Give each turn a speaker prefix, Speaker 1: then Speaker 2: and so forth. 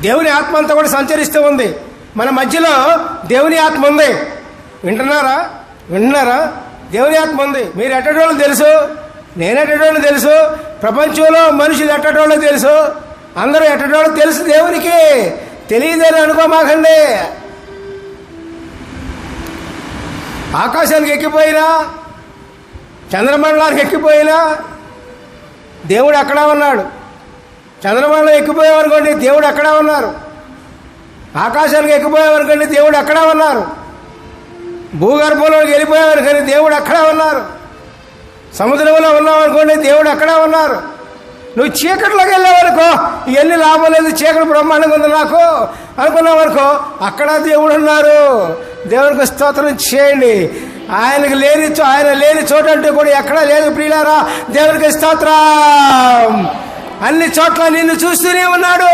Speaker 1: దేవుని ఆత్మ అంతా కూడా సంచరిస్తూ ఉంది. మన మధ్యలో దేవుని ఆత్మ ఉంది. వింటున్నారా? వింటున్నారా దేవుని ఆత్మ ఉంది. మీరు ఎట్టడోళ్ళు తెలుసు? నేను ఎట్టడోళ్ళు తెలుసు? ప్రపంచంలో మనుషులు ఎట్టడోళ్ళు తెలుసు? అందరూ ఎట్టడోళ్ళు తెలుసు దేవునికి? తెలియదని అనుకోమాకండి. ఆకాశానికి ఎక్కిపోయినా చంద్రమండలానికి ఎక్కిపోయినా దేవుడు అక్కడ ఉన్నాడు. చంద్రమండలం ఎక్కిపోయామనుకోండి దేవుడు అక్కడ ఉన్నారు. ఆకాశానికి ఎక్కిపోయామనుకోండి దేవుడు అక్కడ ఉన్నారు. భూగర్భంలోకి కానీ దేవుడు అక్కడ ఉన్నారు. సముద్రంలో ఉన్నామనుకోండి దేవుడు అక్కడ ఉన్నారు. నువ్వు చీకట్లోకి వెళ్ళావనుకో ఇవన్నీ లాభం లేదు చీకటి బ్రహ్మాండంగా ఉంది నాకు. అనుకున్నావనుకో అక్కడ దేవుడు ఉన్నారు. దేవుడికి స్తోత్రం చేయండి. ఆయనకి లేని చో- ఆయన లేని చోట అంటే కూడా ఎక్కడా లేదు ప్రియులారా. దేవుడికి స్తోత్రం. అన్ని చోట్ల నిన్ను చూస్తూనే ఉన్నాడు.